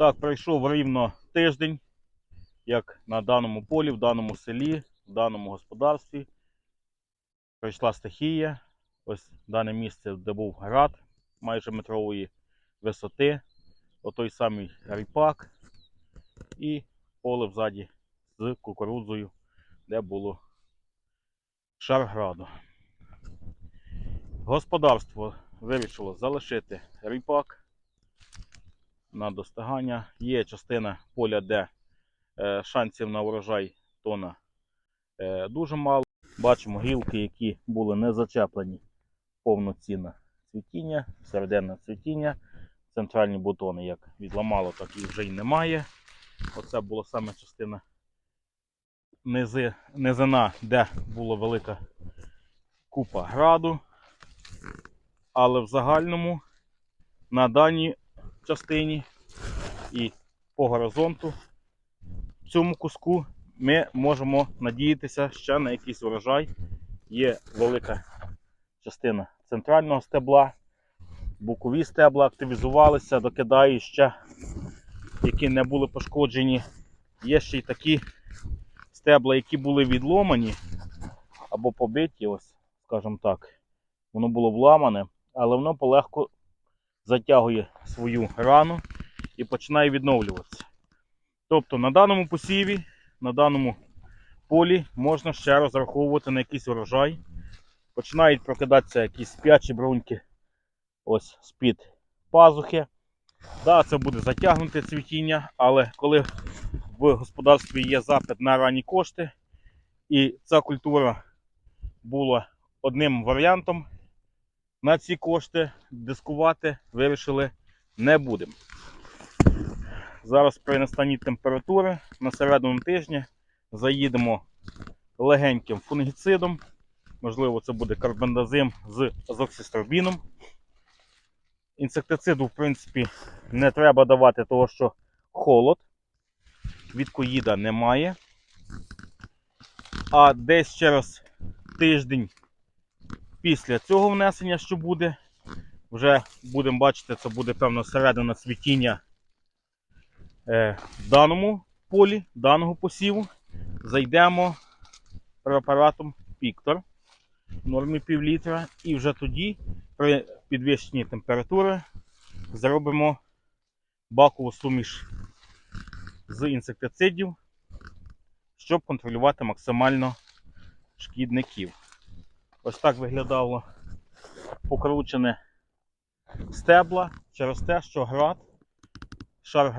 Так, пройшов рівно тиждень, як на даному полі, в даному селі, в даному господарстві. Прийшла стихія. Ось дане місце, де був град майже метрової висоти. Отой самий ріпак і поле взаді з кукурудзою, де було шар граду. Господарство вирішило залишити ріпак на достигання. Є частина поля, де е, шансів на урожай тона е, дуже мало. Бачимо гілки, які були не зачеплені повноцінне цвітіння, серединне цвітіння. Центральні бутони як відламало, так і вже й немає. Оце була саме частина низи, низина, де була велика купа граду. Але в загальному на даній частині і по горизонту в цьому куску ми можемо надіятися ще на якийсь урожай. Є велика частина центрального стебла, бокові стебла активізувалися, докидаю ще, які не були пошкоджені. Є ще й такі стебла, які були відломані або побиті, ось, скажімо так. Воно було вламане, але воно полегко затягує свою рану і починає відновлюватися. Тобто на даному посіві, на даному полі можна ще розраховувати на якийсь урожай. Починають прокидатися якісь спячі бруньки ось з-під пазухи. Да, це буде затягнуте цвітіння, але коли в господарстві є запит на ранні кошти, і ця культура була одним варіантом на ці кошти дискувати вирішили не будемо. Зараз при настанні температури на середину тижня заїдемо легеньким фунгіцидом. Можливо, це буде карбендазим з азоксістробіном. Інсектициду, в принципі, не треба давати, того що холод. Відкоїда немає. А десь через тиждень після цього внесення, що буде, вже будемо бачити, це буде певно середина цвітіння е, в даному полі, даного посіву. Зайдемо препаратом Піктор в нормі пів літра. І вже тоді, при підвищенні температури, зробимо бакову суміш з інсектицидів, щоб контролювати максимально шкідників. Ось так виглядало покручене стебла через те, що град, шар граду